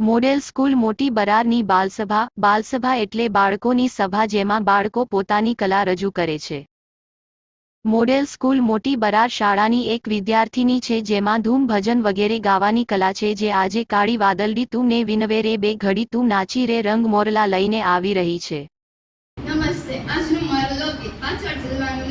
Model school મોટી બરારની બાલસભા બાલસભા એટલે બાળકોની સભા જેમાં બાળકો પોતાની કલા રજૂ કરે છે. મોડેલ સ્કૂલ મોટી બરાર શાળાની એક વિદ્યાર્થીની છે જેમાં ધૂમ ભજન વગેરે ગાવાની કલા છે જે આજે કાળી વાદલડી તું ને વિનવેરે બે ઘડી તું નાચી રે રંગ મોરલા લઈને આવી રહી છે. નમસ્તે, આજનું મારું લોકગીત પાછળ જિલ્લાનું